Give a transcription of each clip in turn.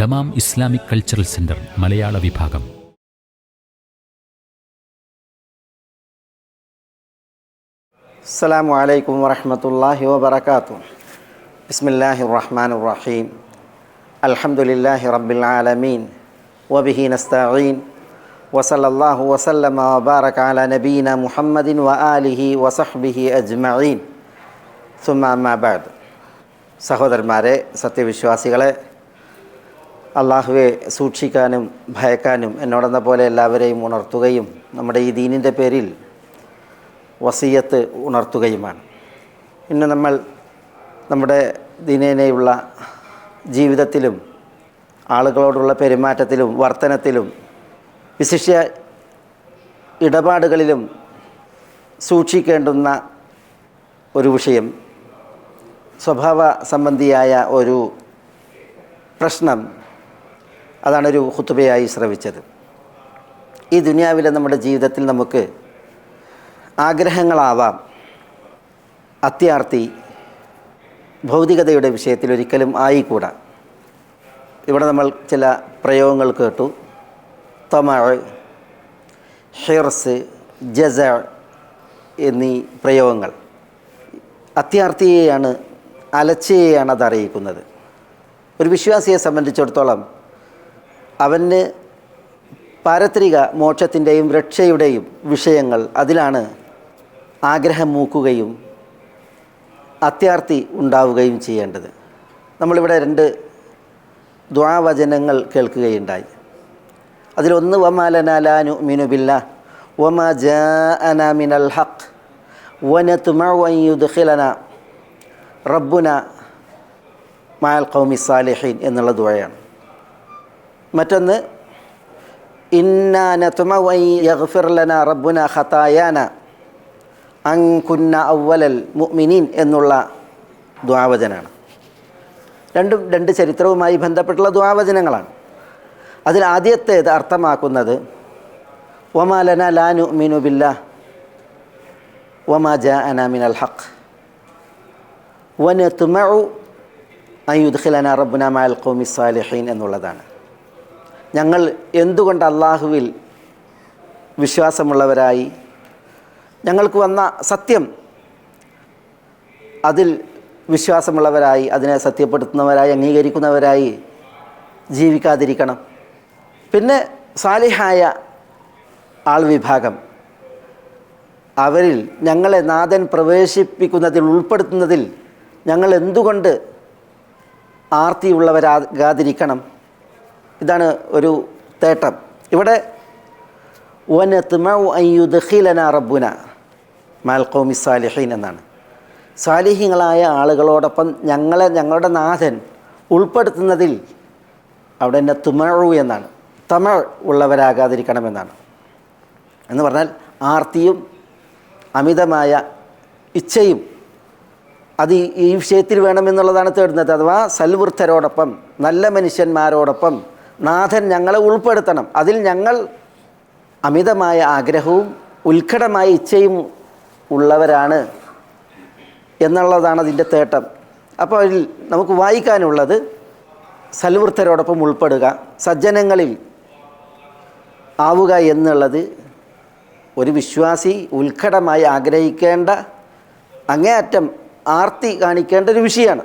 Dammam Islamic cultural centre മലയാള വിഭാഗം. അസ്സാം വലൈക്കും വരഹമത്തല്ലാഹി വാബർക്കാത്തു ബിസ്മില്ലാഹി റഹ്മാൻ റഹീം അലഹമുല്ലാഹി റബ്ബിൽ ആലമീൻ. വബിഹി നസ്തഈൻ. വസല്ലാഹു വസല്ലമ വബാറക അല നബീന മുഹമ്മദിൻ വ വസഹ്ബിഹി അജ്മഈൻ. സുമാബാദ് സഹോദരന്മാരെ സത്യവിശ്വാസികളെ അള്ളാഹുവെ സൂക്ഷിക്കാനും ഭയക്കാനും എന്നോടെന്ന പോലെ എല്ലാവരെയും ഉണർത്തുകയും നമ്മുടെ ഈ ദീനിന്റെ പേരിൽ വസീയത്ത് ഉണർത്തുകയുമാണ്. ഇന്ന് നമ്മൾ നമ്മുടെ ദിനേനയുള്ള ജീവിതത്തിലും ആളുകളോടുള്ള പെരുമാറ്റത്തിലും വർത്തനത്തിലും വിശിഷ്യ ഇടപാടുകളിലും സൂക്ഷിക്കേണ്ടുന്ന ഒരു വിഷയം സ്വഭാവ സംബന്ധിയായ ഒരു പ്രശ്നം അതാണൊരു ഹുത്തുബയായി ശ്രവിച്ചത്. ഈ ദുനിയാവിലെ നമ്മുടെ ജീവിതത്തിൽ നമുക്ക് ആഗ്രഹങ്ങളാവാം. അത്യാർത്ഥി ഭൗതികതയുടെ വിഷയത്തിൽ ഒരിക്കലും ആയിക്കൂടാ. ഇവിടെ നമ്മൾ ചില പ്രയോഗങ്ങൾ കേട്ടു. തമഴ് ഹിർസ് ജസ എന്നീ പ്രയോഗങ്ങൾ. അത്യാർത്ഥിയെയാണ് അലച്ചയെയാണ് അത് അറിയിക്കുന്നത് ഒരു വിശ്വാസിയെ സംബന്ധിച്ചിടത്തോളം അവന് പാരത്രിക മോക്ഷത്തിന്റെയും രക്ഷയുടെയും വിഷയങ്ങൾ അതിലാണ് ആഗ്രഹം മൂക്കുകയും അത്യാർത്തി ഉണ്ടാവുകയും ചെയ്യേണ്ടത്. നമ്മളിവിടെ രണ്ട് ദ്വാവചനങ്ങൾ കേൾക്കുകയുണ്ടായി. അതിലൊന്ന് വമാലനാലാനു മിനുബില്ല വമ ജാഅന മിനൽ ഹഖ് വനത്തുമയുദ്ഖിലന റബ്ബുന മാൽ കൗമി സാലിഹീൻ എന്നുള്ള ദുഴയാണ് മറ്റൊന്ന് ഇന്നാനത്തുമ റബ്ബുന ഖതായാന അങ്കുന്ന അവലൽ മുഅ്മിനീൻ എന്നുള്ള ദ്വാവചനാണ്. രണ്ടും രണ്ട് ചരിത്രവുമായി ബന്ധപ്പെട്ടുള്ള ദ്വാവചനങ്ങളാണ്. അതിൽ ആദ്യത്തേത് അർത്ഥമാക്കുന്നത് ഒമാലന ലാനു മീനു ബില്ല ഒമാ ജ അന മിനൽ ഹഖ് വന് തുമഉ അയുദ്ഖിലന റബ്ബുന മാൽ ഖൗമി സാലിഹീൻ എന്നുള്ളതാണ്. ഞങ്ങൾ എന്തുകൊണ്ട് അള്ളാഹുവിൽ വിശ്വാസമുള്ളവരായി? ഞങ്ങൾക്ക് വന്ന സത്യം അതിൽ വിശ്വാസമുള്ളവരായി അതിനെ സത്യപ്പെടുത്തുന്നവരായി അംഗീകരിക്കുന്നവരായി ജീവിക്കാതിരിക്കണം. പിന്നെ സാലിഹായ ആൾ വിഭാഗം അവരിൽ ഞങ്ങളെ നാഥൻ പ്രവേശിപ്പിക്കുന്നതിൽ ഉൾപ്പെടുത്തുന്നതിൽ ഞങ്ങൾ എന്തുകൊണ്ട് ആർത്തിയുള്ളവരാകാതിരിക്കണം? ഇതാണ് ഒരു തേട്ടം. ഇവിടെ വനത്തുമയുദ്ഖിലന റബ്ബുന മാൽ ഖൗമി സാലിഹീൻ എന്നാണ്. സാലിഹ്യങ്ങളായ ആളുകളോടൊപ്പം ഞങ്ങളെ ഞങ്ങളുടെ നാഥൻ ഉൾപ്പെടുത്തുന്നതിൽ അവിടെ തന്നെ തുമഴു എന്നാണ്. തമിഴ് ഉള്ളവരാകാതിരിക്കണമെന്നാണ്. എന്ന് പറഞ്ഞാൽ ആർത്തിയും അമിതമായ ഇച്ഛയും അത് ഈ വിഷയത്തിൽ വേണമെന്നുള്ളതാണ് തേടുന്നത്. അഥവാ സൽവൃദ്ധരോടൊപ്പം നല്ല മനുഷ്യന്മാരോടൊപ്പം നാഥൻ ഞങ്ങളെ ഉൾപ്പെടുത്തണം. അതിൽ ഞങ്ങൾ അമിതമായ ആഗ്രഹവും ഉത്കടമായ ഇച്ഛയും ഉള്ളവരാണ് എന്നുള്ളതാണ് അതിന്റെ തേട്ടം. അപ്പോൾ അതിൽ നമുക്ക് വായിക്കാനുള്ളത് സൽവൃദ്ധരോടൊപ്പം ഉൾപ്പെടുക. സജ്ജനങ്ങളിൽ ആവുക എന്നുള്ളത് ഒരു വിശ്വാസി ഉത്കടമായി ആഗ്രഹിക്കേണ്ട അങ്ങേയറ്റം ആർത്തി കാണിക്കേണ്ട ഒരു വിഷയമാണ്.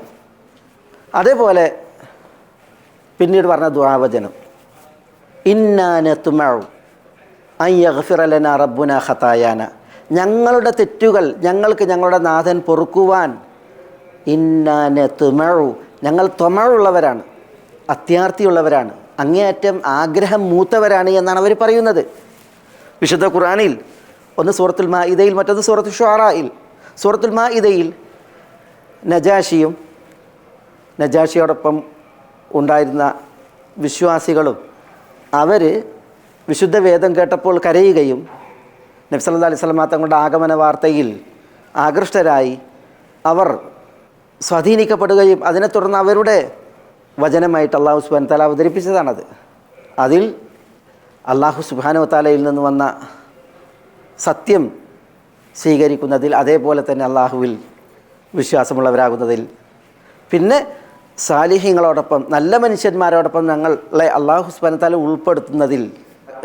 അതേപോലെ പിന്നീട് പറഞ്ഞ ദുരാവചനം. ഇന്നാനത്തുമഴു അയ്യഫിറലന റബ്ബുന ഖതായാന. ഞങ്ങളുടെ തെറ്റുകൾ ഞങ്ങൾക്ക് ഞങ്ങളുടെ നാഥൻ പൊറുക്കുവാൻ ഇന്നാനത്തുമഴു ഞങ്ങൾ തൊമഴുള്ളവരാണ് അത്യാർത്ഥിയുള്ളവരാണ് അങ്ങേയറ്റം ആഗ്രഹം മൂത്തവരാണ് എന്നാണ് അവർ പറയുന്നത്. വിശുദ്ധ ഖുറാനിൽ ഒന്ന് സൂറത്തുൽ മാ ഇതയിൽ മറ്റൊന്ന് സൂറത്ത് ഷുറായിൽ സൂറത്തുൽ മാ ഇതയിൽ നജാഷിയും നജാഷിയോടൊപ്പം ഉണ്ടായിരുന്ന വിശ്വാസികളും അവർ വിശുദ്ധ വേദം കേട്ടപ്പോൾ കരയുകയും നബ്സല്ലാ അലൈഹി തങ്ങളുടെ ആഗമന വാർത്തയിൽ ആകൃഷ്ടരായി അവർ സ്വാധീനിക്കപ്പെടുകയും അതിനെ തുടർന്ന് അവരുടെ വചനമായിട്ട് അള്ളാഹു സുബാൻ താല അവതരിപ്പിച്ചതാണത്. അതിൽ അള്ളാഹു സുബാനോ താലയിൽ നിന്ന് വന്ന സത്യം സ്വീകരിക്കുന്നതിൽ അതേപോലെ തന്നെ അള്ളാഹുവിൽ വിശ്വാസമുള്ളവരാകുന്നതിൽ. പിന്നെ സാലിഹ്യങ്ങളോടൊപ്പം നല്ല മനുഷ്യന്മാരോടൊപ്പം ഞങ്ങളെ അള്ളാഹു സ്മനത്താൽ ഉൾപ്പെടുത്തുന്നതിൽ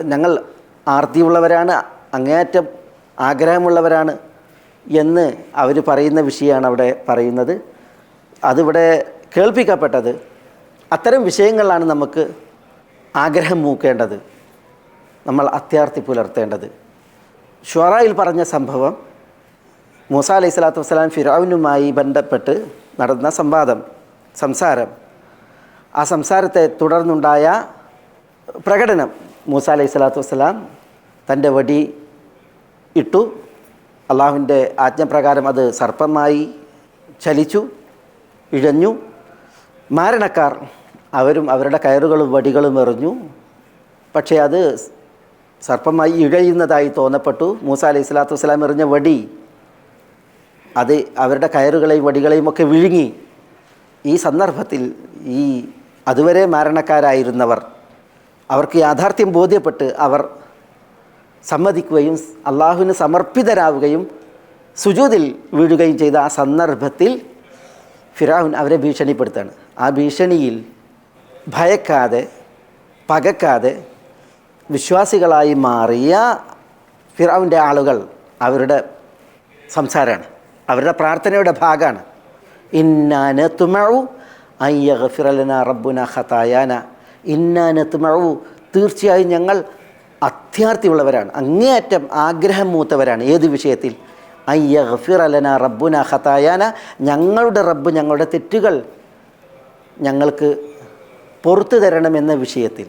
ഞങ്ങൾ ആർത്തിയുള്ളവരാണ് അങ്ങേയറ്റം ആഗ്രഹമുള്ളവരാണ് എന്ന് അവർ പറയുന്ന വിഷയമാണ് അവിടെ പറയുന്നത്. അതിവിടെ കേൾപ്പിക്കപ്പെട്ടത് അത്തരം വിഷയങ്ങളിലാണ് നമുക്ക് ആഗ്രഹം മൂക്കേണ്ടത്. നമ്മൾ അത്യാർത്തി പുലർത്തേണ്ടത്. ഷുറായിൽ പറഞ്ഞ സംഭവം മൂസ അലൈഹി സ്വലാത്തു വസ്സലാം ഫിറാവിനുമായി ബന്ധപ്പെട്ട് നടന്ന സംവാദം. സംസാരം. ആ സംസാരത്തെ തുടർന്നുണ്ടായ പ്രകടനം മൂസ അലൈഹി സ്വലാത്തു വസ്സലാം തന്റെ വടി ഇട്ടു. അള്ളാഹുവിന്റെ ആജ്ഞപ്രകാരം അത് സർപ്പമായി ചലിച്ചു ഇഴഞ്ഞു. മാരണക്കാർ അവരും അവരുടെ കയറുകളും വടികളും എറിഞ്ഞു. പക്ഷേ അത് സർപ്പമായി ഇഴയുന്നതായി തോന്നപ്പെട്ടു. മൂസ അലൈഹി സ്വലാത്തു വസ്സലാം എറിഞ്ഞ വടി അത് അവരുടെ കയറുകളെയും വടികളെയും ഒക്കെ വിഴുങ്ങി. ഈ സന്ദർഭത്തിൽ ഈ അതുവരെ മരണക്കാരായിരുന്നവർ അവർക്ക് യാഥാർത്ഥ്യം ബോധ്യപ്പെട്ട് അവർ സമ്മതിക്കുകയും അള്ളാഹുവിന് സമർപ്പിതരാവുകയും സുജൂതിൽ വീഴുകയും ചെയ്ത ആ സന്ദർഭത്തിൽ ഫിറാഹുൻ അവരെ ഭീഷണിപ്പെടുത്താണ്. ആ ഭീഷണിയിൽ ഭയക്കാതെ പകക്കാതെ വിശ്വാസികളായി മാറിയ ഫിറാവിന്റെ ആളുകൾ അവരുടെ സംസാരമാണ് അവരുടെ പ്രാർത്ഥനയുടെ ഭാഗമാണ്. തീർച്ചയായും ഞങ്ങൾ അത്യാർത്ഥിയുള്ളവരാണ്. അങ്ങേയറ്റം ആഗ്രഹം മൂത്തവരാണ്. ഏത് വിഷയത്തിൽ? അയ്യഫിറലന റബ്ബുന ഖതായാന. ഞങ്ങളുടെ റബ്ബ് ഞങ്ങളുടെ തെറ്റുകൾ ഞങ്ങൾക്ക് പുറത്തു തരണമെന്ന വിഷയത്തിൽ.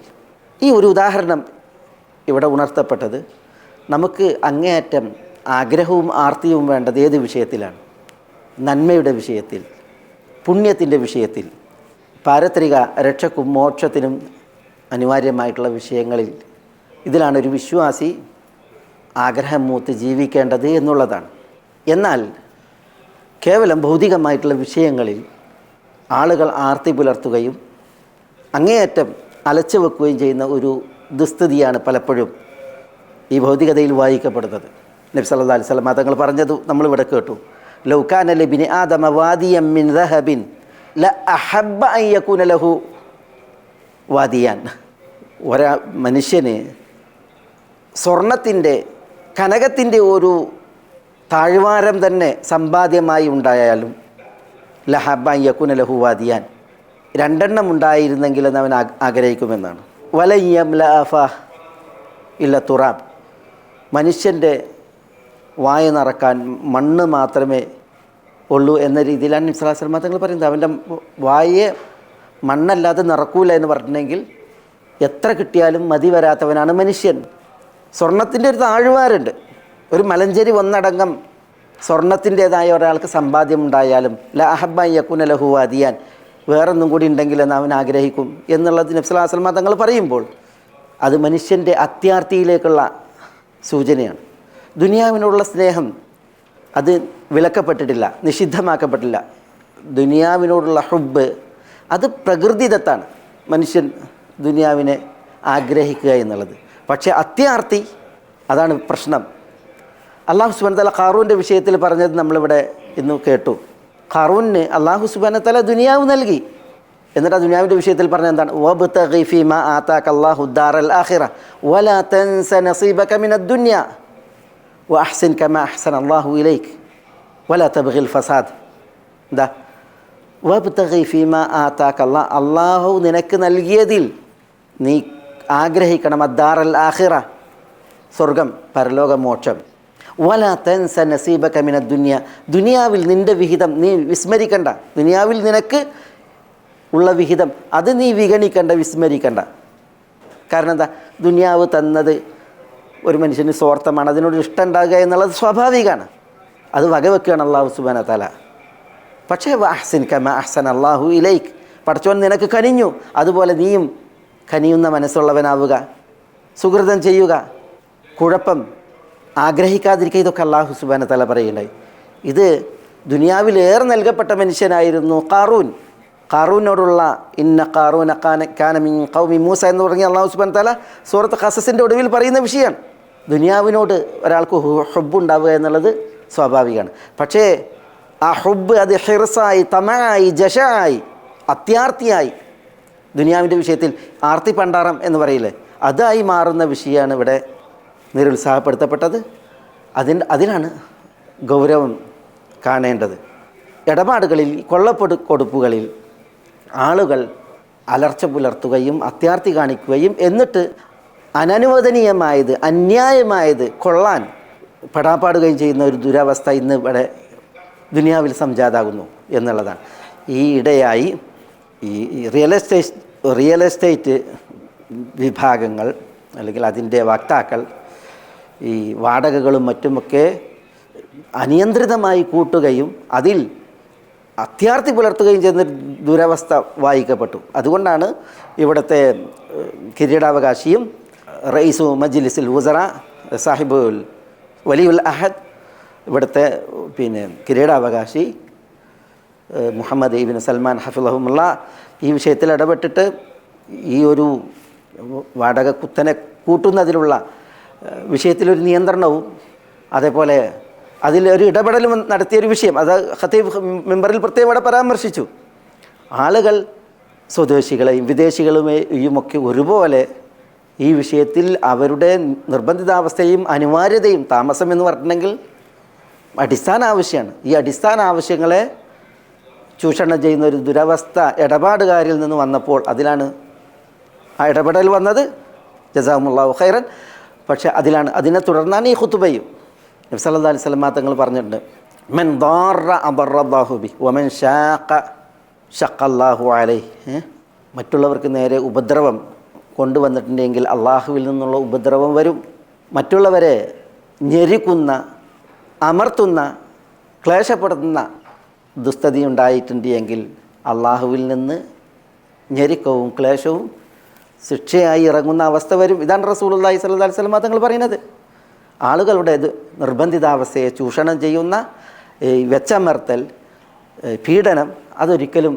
ഈ ഒരു ഉദാഹരണം ഇവിടെ ഉണർത്തപ്പെട്ടത് നമുക്ക് അങ്ങേയറ്റം ആഗ്രഹവും ആർത്തിയും വേണ്ടത് ഏത് വിഷയത്തിലാണ്? നന്മയുടെ വിഷയത്തിൽ പുണ്യത്തിന്റെ വിഷയത്തിൽ പാരത്രിക രക്ഷക്കും മോക്ഷത്തിനും അനിവാര്യമായിട്ടുള്ള വിഷയങ്ങളിൽ ഇതിലാണ് ഒരു വിശ്വാസി ആഗ്രഹം മൂത്ത് ജീവിക്കേണ്ടത് എന്നുള്ളതാണ്. എന്നാൽ കേവലം ഭൗതികമായിട്ടുള്ള വിഷയങ്ങളിൽ ആളുകൾ ആർത്തി പുലർത്തുകയും അങ്ങേയറ്റം അലച്ചു വെക്കുകയും ചെയ്യുന്ന ഒരു ദുസ്ഥിതിയാണ് പലപ്പോഴും ഈ ഭൗതികതയിൽ വായിക്കപ്പെടുന്നത്. നബി സല്ലല്ലാഹു അലൈഹി വസല്ലം തങ്ങൾ പറഞ്ഞത് നമ്മളിവിടെ കേട്ടു. ലൗകാന ലബിനി ആദമ വാദിയം മിൻ ദഹബിൻ ല അഹബ്ബ അൻ യകൂന ലഹു വാദിയാൻ. ഒരാ മനുഷ്യന് സ്വർണത്തിന്റെ കനകത്തിന്റെ ഒരു താഴ്വാരം തന്നെ സമ്പാദ്യമായി ഉണ്ടായാലും ലഹബ യക്കുന ലഹു വാദിയാൻ രണ്ടെണ്ണം ഉണ്ടായിരുന്നെങ്കിലെന്ന് അവൻ ആഗ്- ആഗ്രഹിക്കുമെന്നാണ്. വലയ്യം ലഅഫ ഇല്ല തുറാബ്. മനുഷ്യന്റെ വായ നിറക്കാൻ മണ്ണ് മാത്രമേ ഉള്ളൂ എന്ന രീതിയിലാണ് നിസ്ലാസ്ലമ തങ്ങൾ പറയുന്നത്. അവന്റെ വായെ മണ്ണല്ലാതെ നിറക്കൂല എന്ന് പറഞ്ഞിട്ടുണ്ടെങ്കിൽ എത്ര കിട്ടിയാലും മതി വരാത്തവനാണ് മനുഷ്യൻ. സ്വർണത്തിന്റെ ഒരു താഴ്വാരുണ്ട്. ഒരു മലഞ്ചേരി ഒന്നടങ്കം സ്വർണത്തിന്റേതായ ഒരാൾക്ക് സമ്പാദ്യം ഉണ്ടായാലും ല അഹബ യക്കുന ലഹു അതിയാൻ വേറൊന്നും കൂടി ഉണ്ടെങ്കിലെന്ന് അവൻ ആഗ്രഹിക്കും എന്നുള്ളത് നബ്സലാസ്ലമ തങ്ങൾ പറയുമ്പോൾ അത് മനുഷ്യന്റെ അത്യാർത്ഥിയിലേക്കുള്ള സൂചനയാണ്. ദുനിയാവിനുള്ള സ്നേഹം അത് വിലക്കപ്പെട്ടിട്ടില്ല നിഷിദ്ധമാക്കപ്പെട്ടില്ല. ദുനിയാവിനോടുള്ള ഹുബ് അത് പ്രകൃതിദത്താണ്. മനുഷ്യൻ ദുനിയാവിനെ ആഗ്രഹിക്കുക എന്നുള്ളത്. പക്ഷേ അത്യാർത്ഥി അതാണ് പ്രശ്നം. അള്ളാഹു സുബാനത്തല തല ഖാറൂന്റെ വിഷയത്തിൽ പറഞ്ഞത് നമ്മളിവിടെ ഇന്ന് കേട്ടു. ഖാറൂന് അള്ളാഹു സുബാനത്തല തല ദുനിയാവ് നൽകി. എന്നിട്ട് ആ ദുനിയാവിന്റെ വിഷയത്തിൽ പറഞ്ഞ എന്താണ്? വബ്തഗി ഫീമാ ആതാക അല്ലാഹു ദാറൽ ആഖിറ വലാ തൻസ നസീബക മിനദ് ദുനിയ. വഅഹ്സിൻ കമാ അഹ്സന അല്ലാഹു ഇലൈക് വലാ تبغي ഫസാദ് ده. وابتغي ഫീമാ ആതാക الله. الله നിനക്ക് നൽകിയതിൽ നീ ആഗ്രഹിക്കണം. അദ്ദാറൽ ആഖിറ സ്വർഗം പരലോക മോക്ഷം. വല തൻസ നസീബക മിന ദുനിയ. ദുനിയാവിൽ നിന്റെ വിഹിതം നീ വിസ്മരിക്കണ്ട. ദുനിയാവിൽ നിനക്ക് ഉള്ള വിഹിതം അത് നീ വിഗണിക്കണ്ട വിസ്മരിക്കണ്ട. കാരണം എന്താ? ദുനിയാവ് തന്നത് ഒരു മനുഷ്യന് സ്വാർത്ഥമാണ് അതിനോട് ഇഷ്ടം ഉണ്ടാകുക എന്നുള്ളത് സ്വാഭാവികമാണ്. അത് വകവെക്കുകയാണ് അള്ളാഹു സുബാന തല പക്ഷേ അഹ്സിൻ കമ അഹ്സൻ അള്ളാഹു ഇലൈക്ക് പഠിച്ചോൻ നിനക്ക് കനിഞ്ഞു അതുപോലെ നീയും കനിയുന്ന മനസ്സുള്ളവനാവുക സുഹൃതം ചെയ്യുക കുഴപ്പം ആഗ്രഹിക്കാതിരിക്കുക ഇതൊക്കെ അള്ളാഹു സുബാന തല പറയുണ്ടായി ഇത് ദുനിയാവിലേറെ നൽകപ്പെട്ട മനുഷ്യനായിരുന്നു കാറൂൻ കാറൂനോടുള്ള ഇന്ന കാറൂൻ കാനമിൻ കൗമി മൂസ എന്ന് പറഞ്ഞ അള്ളാഹു സുബാൻ തല സൂറത്ത് ഖസസിന്റെ ഒടുവിൽ പറയുന്ന വിഷയമാണ് ദുനിയാവിനോട് ഒരാൾക്ക് ഹുബുണ്ടാവുക എന്നുള്ളത് സ്വാഭാവികമാണ്. പക്ഷേ ആ ഹുബ് അത് ഹിർസായി തമയായി ജഷായി അത്യാർത്തിയായി ദുനിയാവിന്റെ വിഷയത്തിൽ ആർത്തി പണ്ടാറം എന്ന് പറയില്ലേ? അതായി മാറുന്ന വിഷയമാണ് ഇവിടെ നിരുത്സാഹപ്പെടുത്തപ്പെട്ടത്. അതിന് അതിനാണ് ഗൗരവം കാണേണ്ടത്. ഇടപാടുകളിൽ കൊള്ളപ്പെടു കൊടുപ്പുകളിൽ ആളുകൾ അലർച്ച പുലർത്തുകയും അത്യാർത്തി കാണിക്കുകയും എന്നിട്ട് അനനുവദനീയമായത് അന്യായമായത് കൊള്ളാൻ പെടാപ്പാടുകയും ചെയ്യുന്ന ഒരു ദുരവസ്ഥ ഇന്ന് ഇവിടെ ദുനിയാവിൽ സംജാതാകുന്നു എന്നുള്ളതാണ്. ഈ ഇടയായി ഈ റിയൽ എസ്റ്റേറ്റ് റിയൽ എസ്റ്റേറ്റ് വിഭാഗങ്ങൾ അല്ലെങ്കിൽ അതിന്റെ വക്താക്കൾ ഈ വാടകകളും മറ്റുമൊക്കെ അനിയന്ത്രിതമായി കൂട്ടുകയും അതിൽ അത്യാർത്തി പുലർത്തുകയും ചെയ്യുന്ന ദുരവസ്ഥ വായിക്കപ്പെട്ടു. അതുകൊണ്ടാണ് ഇവിടുത്തെ കിരീടാവകാശിയും റئീസു മജ്ലിസിൽ ഉസറ സാഹിബുൽ വലിയുൽ അഹദ് ഇവിടുത്തെ പിന്നെ കിരീടാവകാശി മുഹമ്മദ് ഇബിൻ സൽമാൻ ഹഫിലഹമുള്ള ഈ വിഷയത്തിൽ ഇടപെട്ടിട്ട് ഈ ഒരു വാടക കുത്തനെ കൂട്ടുന്നതിലുള്ള വിഷയത്തിലൊരു നിയന്ത്രണവും അതേപോലെ അതിലൊരു നടത്തിയ ഒരു വിഷയം. അത് ഖത്തീബ് മെമ്പറിൽ പ്രത്യേകം ഇവിടെ പരാമർശിച്ചു. ആളുകൾ സ്വദേശികളെയും വിദേശികളുമെയും ഒക്കെ ഒരുപോലെ ഈ വിഷയത്തിൽ അവരുടെ നിർബന്ധിതാവസ്ഥയും അനിവാര്യതയും താമസം എന്ന് പറഞ്ഞിട്ടുണ്ടെങ്കിൽ അടിസ്ഥാന ആവശ്യമാണ്. ഈ അടിസ്ഥാന ആവശ്യങ്ങളെ ചൂഷണം ചെയ്യുന്ന ഒരു ദുരവസ്ഥ ഇടപാടുകാരിൽ നിന്ന് വന്നപ്പോൾ അതിലാണ് ആ ഇടപെടൽ വന്നത്. ജസാമുല്ലാഹു ഖൈറൻ. പക്ഷേ അതിലാണ് അതിനെ തുടർന്നാണ് ഈ ഖുത്തുബയും നബി സല്ലല്ലാഹു അലൈഹി വസല്ലം തങ്ങൾ പറഞ്ഞിട്ടുണ്ട് മൻ ഷാഖ മറ്റുള്ളവർക്ക് നേരെ ഉപദ്രവം കൊണ്ടുവന്നിട്ടുണ്ടെങ്കിൽ അള്ളാഹുവിൽ നിന്നുള്ള ഉപദ്രവം വരും. മറ്റുള്ളവരെ ഞെരുക്കുന്ന അമർത്തുന്ന ക്ലേശപ്പെടുത്തുന്ന ദുസ്ഥിതി ഉണ്ടായിട്ടുണ്ട് എങ്കിൽ അള്ളാഹുവിൽ നിന്ന് ഞെരുക്കവും ക്ലേശവും ശിക്ഷയായി ഇറങ്ങുന്ന അവസ്ഥ വരും. ഇതാണ് റസൂലുള്ളാഹി അള്ളാഹി അലൈഹി വസല്ലം തങ്ങൾ പറയുന്നത്. ആളുകളുടെ നിർബന്ധിതാവസ്ഥയെ ചൂഷണം ചെയ്യുന്ന ഈ വെച്ചമർത്തൽ പീഡനം അതൊരിക്കലും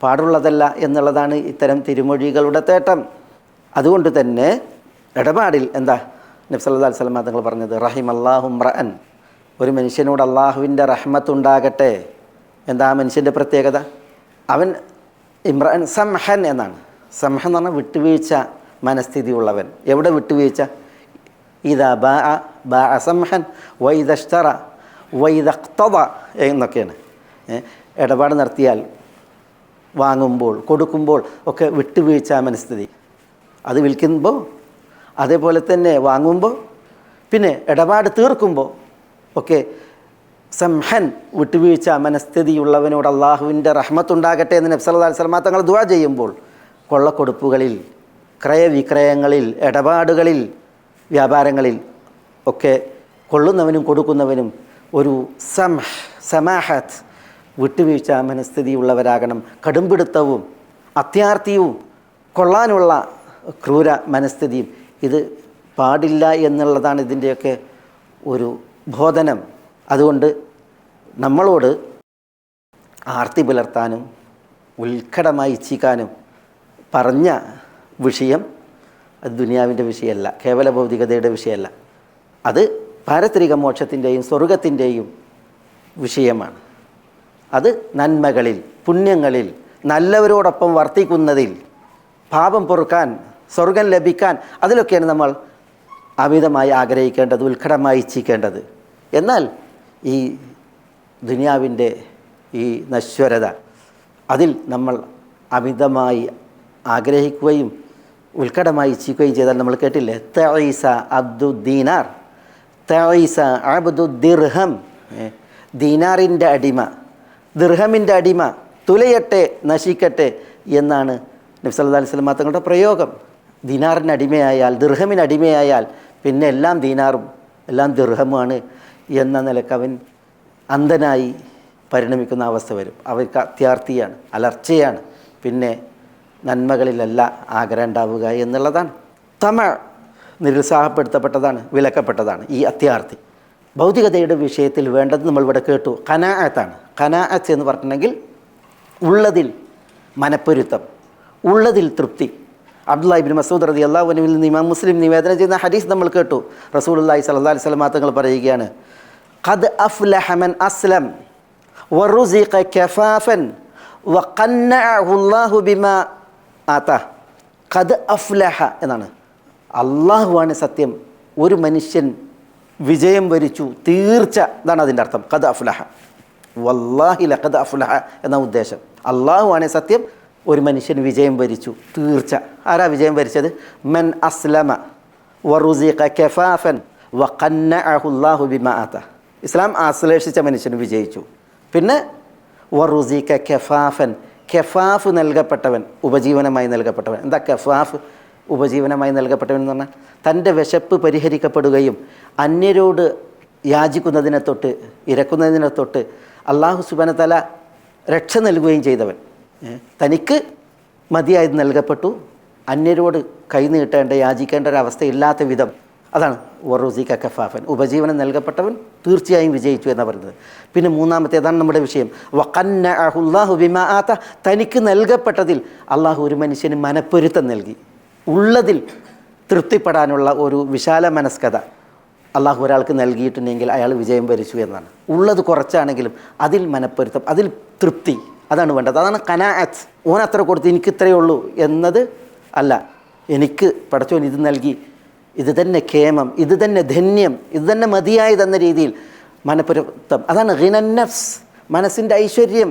പാടുള്ളതല്ല എന്നുള്ളതാണ് ഇത്തരം തിരുമൊഴികളുടെ തേട്ടം. അതുകൊണ്ട് തന്നെ ഇടപാടിൽ എന്താ നബ്സല്ലാ സ്വലമ തങ്ങൾ പറഞ്ഞത്? റഹിം റഅൻ ഒരു മനുഷ്യനോട് അള്ളാഹുവിന്റെ റഹ്മത്തുണ്ടാകട്ടെ എന്താ ആ മനുഷ്യന്റെ പ്രത്യേകത? അവൻ ഇമ്രാൻ സംഹൻ എന്നാണ്. സംഹൻ എന്ന് പറഞ്ഞാൽ വിട്ടുവീഴ്ച മനസ്ഥിതി ഉള്ളവൻ എവിടെ വിട്ടുവീഴ്ച? ഇതാ ബാ ബാ സംഹൻ വൈദഷ്തറ വൈദക്തവ എന്നൊക്കെയാണ്. ഇടപാട് നടത്തിയാൽ വാങ്ങുമ്പോൾ കൊടുക്കുമ്പോൾ ഒക്കെ വിട്ടുവീഴ്ച മനസ്ഥിതി. അത് വിൽക്കുമ്പോൾ അതേപോലെ തന്നെ വാങ്ങുമ്പോൾ പിന്നെ ഇടപാട് തീർക്കുമ്പോൾ ഒക്കെ സംഹൻ വിട്ടുവീഴ്ച മനസ്ഥിതിയുള്ളവനോട് അള്ളാഹുവിന്റെ റഹ്മത്തുണ്ടാകട്ടെ എന്ന് നബ്സല്ലാ സ്വലമാ തങ്ങൾ ദുവാ ചെയ്യുമ്പോൾ കൊള്ളക്കൊടുപ്പുകളിൽ ക്രയവിക്രയങ്ങളിൽ ഇടപാടുകളിൽ വ്യാപാരങ്ങളിൽ ഒക്കെ കൊള്ളുന്നവനും കൊടുക്കുന്നവനും ഒരു സമഹ് സമാഹത്ത് വിട്ടുവീഴ്ച മനസ്ഥിതിയുള്ളവരാകണം. കടുംപിടുത്തവും അത്യാർത്ഥിയും കൊള്ളാനുള്ള ക്രൂര മനസ്ഥിതിയും. ഇത് പാടില്ല എന്നുള്ളതാണ് ഇതിന്റെയൊക്കെ ഒരു ബോധനം. അതുകൊണ്ട് നമ്മളോട് ആർത്തി പുലർത്താനും ഉത്കടമായി ഇച്ഛിക്കാനും പറഞ്ഞ വിഷയം അത് ദുനിയാവിന്റെ വിഷയമല്ല കേവല ഭൗതികതയുടെ വിഷയമല്ല. അത് പാരത്രിക മോക്ഷത്തിന്റെയും സ്വർഗത്തിന്റെയും വിഷയമാണ്. അത് നന്മകളിൽ പുണ്യങ്ങളിൽ നല്ലവരോടൊപ്പം വർത്തിക്കുന്നതിൽ പാപം പൊറുക്കാൻ സ്വർഗം ലഭിക്കാൻ അതിലൊക്കെയാണ് നമ്മൾ അമിതമായി ആഗ്രഹിക്കേണ്ടത് ഉത്കടമായി ഇച്ഛിക്കേണ്ടത്. എന്നാൽ ഈ ദുനിയാവിന്റെ ഈ നശ്വരത അതിൽ നമ്മൾ അമിതമായി ആഗ്രഹിക്കുകയും ഉത്കടമായി ഇച്ഛിക്കുകയും ചെയ്താൽ നമ്മൾ കേട്ടില്ലേ? തൈസ അബ്ദു ദീനാർ. തൈസ അബ്ദു ദിർഹം. ദീനാറിന്റെ അടിമ. ദിർഹമിന്റെ അടിമ. തുലയട്ടെ നശിക്കട്ടെ എന്നാണ് നബി സല്ലല്ലാഹു അലൈഹി വസല്ലം തങ്ങളുടെ പ്രയോഗം. ദിനാറിന്റെ അടിമയായാൽ ദിർഹമിന്റെ അടിമയായാൽ പിന്നെ എല്ലാം ദീനാറും എല്ലാം ദിർഹമാണ് എന്ന നിലയ്ക്ക് അവൻ അന്ധനായി പരിണമിക്കുന്ന അവസ്ഥ വരും. അവർക്ക് അത്യാർത്ഥിയാണ് അലർച്ചയാണ്. പിന്നെ നന്മകളിലല്ല ആഗ്രഹം ഉണ്ടാവുക എന്നുള്ളതാണ്. തമിഴ് നിരുത്സാഹപ്പെടുത്തപ്പെട്ടതാണ് വിലക്കപ്പെട്ടതാണ് ഈ അത്യാർത്ഥി. ഭൗതികതയുടെ വിഷയത്തിൽ വേണ്ടത് നമ്മൾ ഇവിടെ കേട്ടു. കനാഅത്താണ് കനാഅത്ത് എന്ന് പറഞ്ഞിട്ടുണ്ടെങ്കിൽ ഉള്ളതിൽ മനപ്പൊരുത്തം ഉള്ളതിൽ തൃപ്തി. അബ്ദുല്ലാ ഇബിൻ മസൂദ് റതി അള്ളാഹുനുവിൽ നിന്ന് ഇമാം മുസ്ലിം നിവേദനം ചെയ്യുന്ന ഹദീസ് നമ്മൾ കേട്ടു. റസൂൽ അള്ളഹി സ്വല്ലല്ലാഹി അലൈഹി സ്വലം തങ്ങൾ പറയുകയാണ് ഖദ് അഫ്ലഹ മൻ അസ്ലം വറുസിഖ കഫാഫൻ വഖന്നഅഹുല്ലാഹു ബിമാ ആത കത് അഫ്ലഹ എന്നാണ്. അള്ളാഹുവാണ് സത്യം. ഒരു മനുഷ്യൻ വിജയം വരിച്ചു തീർച്ച ഇതാണ് അതിന്റെ അർത്ഥം. കത് അഫ്ലഹ. വല്ലാഹി ലഖദ് അഫ്ലഹ എന്ന ഉദ്ദേശം. അള്ളാഹുവാണ് സത്യം. ഒരു മനുഷ്യൻ വിജയം വരിച്ചു തീർച്ച. ആരാ വിജയം വരിച്ചത്? മൻ അസ്ലമ വറുസിഖ കെഫാഫൻ വഖന്നഅഹുല്ലാഹു ബിമാ ആത ഇസ്ലാം ആശ്ലേഷിച്ച മനുഷ്യൻ വിജയിച്ചു. പിന്നെ വറുസിഖ കെഫാഫൻ കെഫാഫ് നൽകപ്പെട്ടവൻ ഉപജീവനമായി നൽകപ്പെട്ടവൻ. എന്താ കെഫാഫ് ഉപജീവനമായി നൽകപ്പെട്ടവൻ എന്ന് പറഞ്ഞാൽ തന്റെ വിശപ്പ് പരിഹരിക്കപ്പെടുകയും അന്യരോട് യാചിക്കുന്നതിനെ തൊട്ട് ഇരക്കുന്നതിനെ തൊട്ട് അള്ളാഹു സുബനതല രക്ഷ നൽകുകയും ചെയ്തവൻ. തനിക്ക് മതിയായത് നൽകപ്പെട്ടു. അന്യരോട് കൈ നീട്ടേണ്ട യാചിക്കേണ്ട ഒരു ഇല്ലാത്ത വിധം അതാണ് വറൂസിക്ക കഫാഫൻ. ഉപജീവനം നൽകപ്പെട്ടവൻ തീർച്ചയായും വിജയിച്ചു എന്നാണ് പറയുന്നത്. പിന്നെ മൂന്നാമത്തേതാണ് നമ്മുടെ വിഷയം. വഖന്ന അഹുല്ലാഹു ബിമാ തനിക്ക് നൽകപ്പെട്ടതിൽ അള്ളാഹു ഒരു മനുഷ്യന് മനപ്പൊരുത്തം നൽകി. ഉള്ളതിൽ തൃപ്തിപ്പെടാനുള്ള ഒരു വിശാല മനസ്കത അള്ളാഹു ഒരാൾക്ക് നൽകിയിട്ടുണ്ടെങ്കിൽ അയാൾ വിജയം വരിച്ചു എന്നാണ്. ഉള്ളത് കുറച്ചാണെങ്കിലും അതിൽ മനപ്പൊരുത്തം അതിൽ തൃപ്തി അതാണ് വേണ്ടത്. അതാണ് കനാഅത്ത് ഓൻ അത്ര കൊടുത്ത് എനിക്ക് ഇത്രയേ ഉള്ളൂ എന്നത് അല്ല. എനിക്ക് പടച്ചോൻ ഇത് നൽകി. ഇത് തന്നെ ക്ഷേമം ഇത് തന്നെ ധന്യം ഇത് തന്നെ മതിയായതെന്ന രീതിയിൽ മനപ്പൊരുത്തം അതാണ് ഹിനന്നഫ്സ് മനസ്സിന്റെ ഐശ്വര്യം.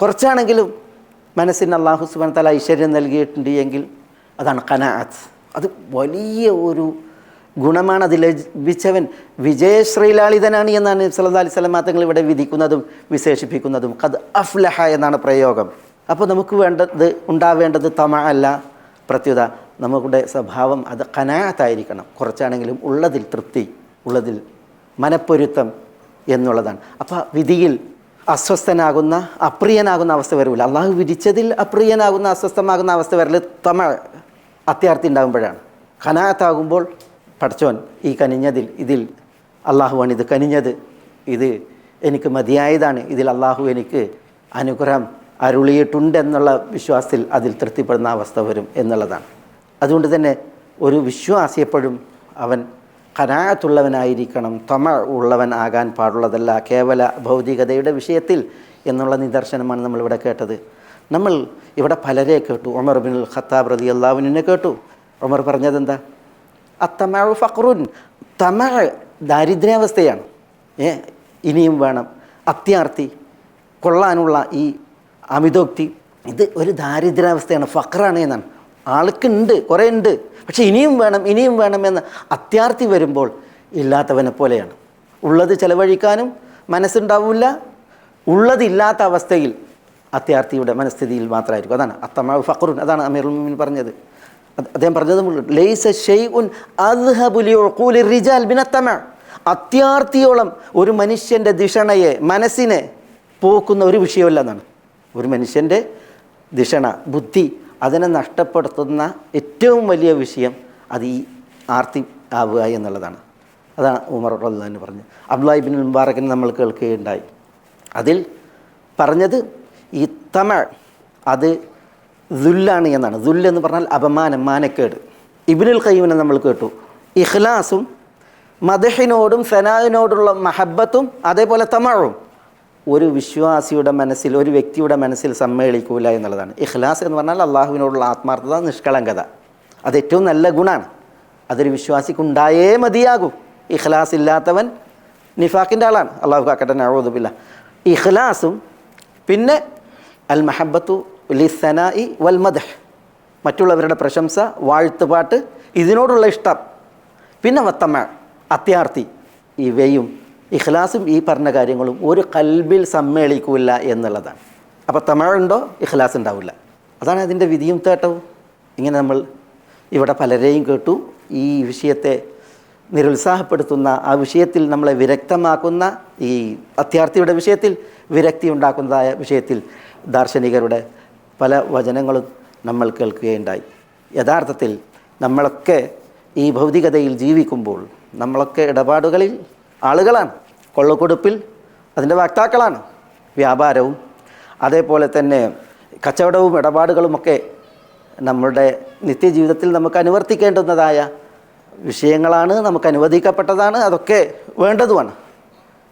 കുറച്ചാണെങ്കിലും മനസ്സിന് അള്ളാഹു സുബാൻ തല ഐശ്വര്യം നൽകിയിട്ടുണ്ട് എങ്കിൽ അതാണ് കനാത്ത് അത് വലിയ ഒരു ഗുണമാണ്. അത് ലഭിച്ചവൻ വിജയശ്രീലാളിതനാണ് എന്നാണ് സല്ലാ അലൈഹി വസല്ലം തങ്ങൾ ഇവിടെ വിധിക്കുന്നതും വിശേഷിപ്പിക്കുന്നതും. കത് അഫ്ലഹ എന്നാണ് പ്രയോഗം. അപ്പോൾ നമുക്ക് വേണ്ടത് ഉണ്ടാവേണ്ടത് തമ അല്ല പ്രത്യുത. നമ്മുടെ സ്വഭാവം അത് കനാത്തായിരിക്കണം. കുറച്ചാണെങ്കിലും ഉള്ളതിൽ തൃപ്തി ഉള്ളതിൽ മനപ്പൊരുത്തം എന്നുള്ളതാണ്. അപ്പോൾ വിധിയിൽ അസ്വസ്ഥനാകുന്ന അപ്രിയനാകുന്ന അവസ്ഥ വരില്ല അള്ളാഹു വിധിച്ചതിൽ അപ്രിയനാകുന്ന അസ്വസ്ഥമാകുന്ന അവസ്ഥ വരൽ തമ അത്യാർത്ഥി ഉണ്ടാകുമ്പോഴാണ്. കനാത്താകുമ്പോൾ പഠിച്ചോൻ ഈ കനിഞ്ഞതിൽ ഇതിൽ അള്ളാഹുവാണ് ഇത് കനിഞ്ഞത്. ഇത് എനിക്ക് മതിയായതാണ്. ഇതിൽ അള്ളാഹു എനിക്ക് അനുഗ്രഹം അരുളിയിട്ടുണ്ടെന്നുള്ള വിശ്വാസത്തിൽ അതിൽ തൃപ്തിപ്പെടുന്ന അവസ്ഥ വരും എന്നുള്ളതാണ്. അതുകൊണ്ട് തന്നെ ഒരു വിശ്വാസി എപ്പോഴും അവൻ കനാത്തുള്ളവനായിരിക്കണം തമ ഉള്ളവൻ ആകാൻ പാടുള്ളതല്ല കേവല ഭൗതികതയുടെ വിഷയത്തിൽ എന്നുള്ള നിദർശനമാണ് നമ്മളിവിടെ കേട്ടത്. നമ്മൾ ഇവിടെ പലരെ കേട്ടു. ഉമർ ബിൻ ഖത്താബ് റതി അള്ളാഹുവിനെ കേട്ടു. ഉമർ പറഞ്ഞതെന്താ? അത്തമഴ് ഫക്രുൻ തമ ദാരിദ്ര്യാവസ്ഥയാണ്. ഏ ഇനിയും വേണം. അത്യാർത്ഥി കൊള്ളാനുള്ള ഈ അമിതോക്തി. ഇത് ഒരു ദാരിദ്ര്യാവസ്ഥയാണ്. ഫക്രാണ് എന്നാണ്. ആൾക്കുണ്ട് കുറേ ഉണ്ട് പക്ഷെ ഇനിയും വേണം ഇനിയും വേണം എന്ന് അത്യാർത്ഥി വരുമ്പോൾ ഇല്ലാത്തവനെ പോലെയാണ്. ഉള്ളത് ചെലവഴിക്കാനും മനസ്സുണ്ടാവില്ല ഉള്ളതില്ലാത്ത അവസ്ഥയിൽ അത്യാർത്ഥിയുടെ മനസ്ഥിതിയിൽ മാത്രമായിരിക്കും. അതാണ് അത്തമാ ഫക്രുൻ അതാണ് അമീർ മുഅ്മിനീൻ പറഞ്ഞത്. അദ്ദേഹം പറഞ്ഞത് ലൈസ ഷെയ്ഉൻ റിജാൽ ബിനത്തമ അത്യാർത്ഥിയോളം ഒരു മനുഷ്യന്റെ ദിഷണയെ മനസ്സിനെ പോക്കുന്ന ഒരു വിഷയമല്ല എന്നാണ്. ഒരു മനുഷ്യന്റെ ദിഷണ ബുദ്ധി അതിനെ നഷ്ടപ്പെടുത്തുന്ന ഏറ്റവും വലിയ വിഷയം അത് ഈ ആർത്തി ആവുക എന്നുള്ളതാണ്. അതാണ് ഉമർ റഹ്ലാൻ പറഞ്ഞത്. അബ്ദുല്ലാഹിബിൻ മുബാറക്കിന് നമ്മൾ കേൾക്കുകയുണ്ടായി. അതിൽ പറഞ്ഞത് ഈ തമിഴ് അത് ദുല്ലാണ് എന്നാണ്. ദുല്ലെന്ന് പറഞ്ഞാൽ അപമാനം മാനക്കേട്. ഇബിനുൽ കയ്യൂനെ നമ്മൾ കേട്ടു. ഇഖ്ലാസും മദഹിനോടും സനാദിനോടുള്ള മഹബത്തും അതേപോലെ തമഴും ഒരു വിശ്വാസിയുടെ മനസ്സിൽ ഒരു വ്യക്തിയുടെ മനസ്സിൽ സമ്മേളിക്കൂല എന്നുള്ളതാണ്. ഇഖ്ലാസ് എന്ന് പറഞ്ഞാൽ അള്ളാഹുവിനോടുള്ള ആത്മാർത്ഥത നിഷ്കളങ്കത. അത് ഏറ്റവും നല്ല ഗുണമാണ് അതൊരു വിശ്വാസിക്കുണ്ടായേ മതിയാകൂ. ഇഖ്ലാസ് ഇല്ലാത്തവൻ നിഫാക്കിന്റെ ആളാണ്. അള്ളാഹു കാക്കട്ടെ നവോദുബില്ല ഇഖ്ലാസും പിന്നെ അൽ മഹബത്തു ലിസനായി വൽ മദഹ് മറ്റുള്ളവരുടെ പ്രശംസ വാഴ്ത്തുപാട്ട് ഇതിനോടുള്ള ഇഷ്ടം. പിന്നെ വത്തമ്മ അത്യാർത്ഥി ഇവയും ഇഖ്ലാസും ഈ പറഞ്ഞ കാര്യങ്ങളും ഒരു കൽബിൽ സമ്മേളിക്കില്ല എന്നുള്ളതാണ്. അപ്പോൾ തമിഴുണ്ടോ ഇഖ്ലാസ് ഉണ്ടാവില്ല അതാണ് അതിന്റെ വിധിയും തേട്ടവും. ഇങ്ങനെ നമ്മൾ ഇവിടെ പലരെയും കേട്ടു. ഈ വിഷയത്തെ നിരുത്സാഹപ്പെടുത്തുന്ന ആ വിഷയത്തിൽ നമ്മളെ വിരക്തമാക്കുന്ന ഈ അത്യാർത്ഥിയുടെ വിഷയത്തിൽ വിരക്തി ഉണ്ടാക്കുന്നതായ വിഷയത്തിൽ ദാർശനികരുടെ പല വചനങ്ങളും നമ്മൾ കേൾക്കുകയുണ്ടായി. യഥാർത്ഥത്തിൽ നമ്മളൊക്കെ ഈ ഭൗതികതയിൽ ജീവിക്കുമ്പോൾ നമ്മളൊക്കെ ഇടപാടുകളിൽ ആളുകളാണ്. കൊള്ളക്കൊടുപ്പിൽ അതിന്റെ വക്താക്കളാണ്. വ്യാപാരവും അതേപോലെ തന്നെ കച്ചവടവും ഇടപാടുകളുമൊക്കെ നമ്മളുടെ നിത്യജീവിതത്തിൽ നമുക്ക് അനുവർത്തിക്കേണ്ടുന്നതായ വിഷയങ്ങളാണ് നമുക്ക് അനുവദിക്കപ്പെട്ടതാണ് അതൊക്കെ വേണ്ടതുമാണ്.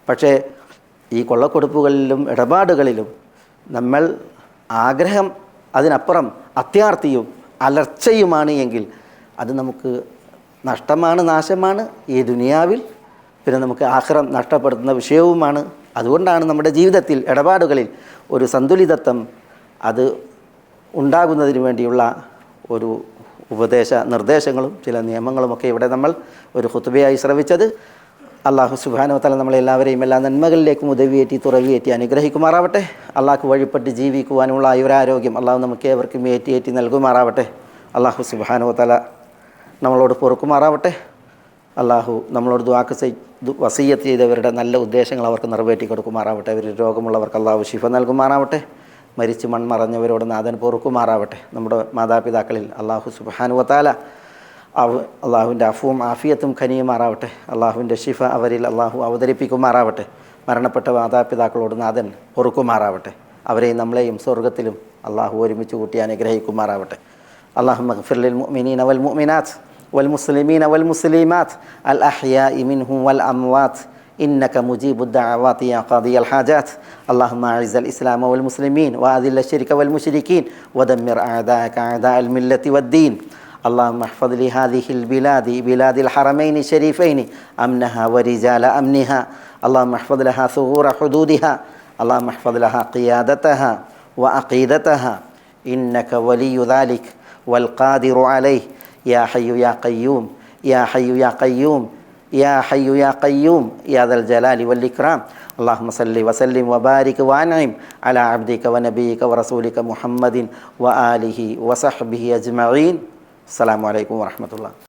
പക്ഷേ ഈ കൊള്ളക്കൊടുപ്പുകളിലും ഇടപാടുകളിലും നമ്മൾ ആഗ്രഹം അതിനപ്പുറം അത്യാർത്ഥിയും അലർച്ചയുമാണ് എങ്കിൽ അത് നമുക്ക് നഷ്ടമാണ് നാശമാണ് ഈ ദുനിയാവിൽ. പിന്നെ നമുക്ക് ആഹ്റം നഷ്ടപ്പെടുത്തുന്ന വിഷയവുമാണ്. അതുകൊണ്ടാണ് നമ്മുടെ ജീവിതത്തിൽ ഇടപാടുകളിൽ ഒരു സന്തുലിതത്വം അത് ഉണ്ടാകുന്നതിന് വേണ്ടിയുള്ള ഒരു ഉപദേശ നിർദ്ദേശങ്ങളും ചില നിയമങ്ങളുമൊക്കെ ഇവിടെ നമ്മൾ ഒരു ഹുത്തുബയായി ശ്രവിച്ചത്. അള്ളാഹു സുബാനോ തല നമ്മളെല്ലാവരെയും എല്ലാ നന്മകളിലേക്കും ഉദവിയേറ്റി തുറവിയേറ്റി അനുഗ്രഹിക്കുമാറാവട്ടെ. അള്ളാഹ് വഴിപ്പെട്ട് ജീവിക്കുവാനുള്ള ആയുരാരോഗ്യം അള്ളാഹു നമുക്ക് ഏവർക്കും ഏറ്റിയേറ്റി നൽകുമാറാവട്ടെ. അള്ളാഹു സുബാനോ തല നമ്മളോട് പൊറുക്കുമാറാവട്ടെ. അള്ളാഹു നമ്മളോട് ദ്വാക്ക് വസീയത്ത് ചെയ്തവരുടെ നല്ല ഉദ്ദേശങ്ങൾ അവർക്ക് നിറവേറ്റി കൊടുക്കുമാറാവട്ടെ. അവർ രോഗമുള്ളവർക്ക് അള്ളാഹു ശിഫ നൽകുമാറാവട്ടെ. മരിച്ച് മൺമറഞ്ഞവരോട് നാഥൻ പൊറുക്കുമാറാവട്ടെ. നമ്മുടെ മാതാപിതാക്കളിൽ അള്ളാഹു സുബാനുവത്താല അവ അള്ളാഹുവിന്റെ അഫുവും ആഫിയത്തും ഖനിയുമാറാവട്ടെ അള്ളാഹുവിന്റെ ഷിഫ അവരിൽ അള്ളാഹു അവതരിപ്പിക്കുമാറാവട്ടെ. മരണപ്പെട്ട മാതാപിതാക്കളോട് നാഥൻ പൊറുക്കുമാറാവട്ടെ. അവരെയും നമ്മളെയും സ്വർഗത്തിലും അള്ളാഹു ഒരുമിച്ച് കൂട്ടി അനുഗ്രഹിക്കുമാറാവട്ടെ. അള്ളാഹു മഗ്ഫിർ മുഅ്മിനീന വൽ മുഅ്മിനാത്ത്. والمسلمين والمسلمات الأحياء منهم والأموات. إنك مجيب الدعوات يا قاضي الحاجات. اللهم أعز الإسلام والمسلمين وأذل الشرك والمشركين ودمر أعداءك أعداء الملة والدين. اللهم احفظ لهذه البلاد بلاد الحرمين الشريفين أمنها ورجال أمنها. اللهم احفظ لها ثغور حدودها. اللهم احفظ لها قيادتها وعقيدتها. إنك ولي ذلك والقادر عليه. يا حي يا قيوم يا حي يا قيوم يا حي يا قيوم يا ذا الجلال والإكرام. اللهم صل وسلم وبارك وأنعم على عبدك ونبيك ورسولك محمد وآله وصحبه أجمعين. السلام عليكم ورحمة الله.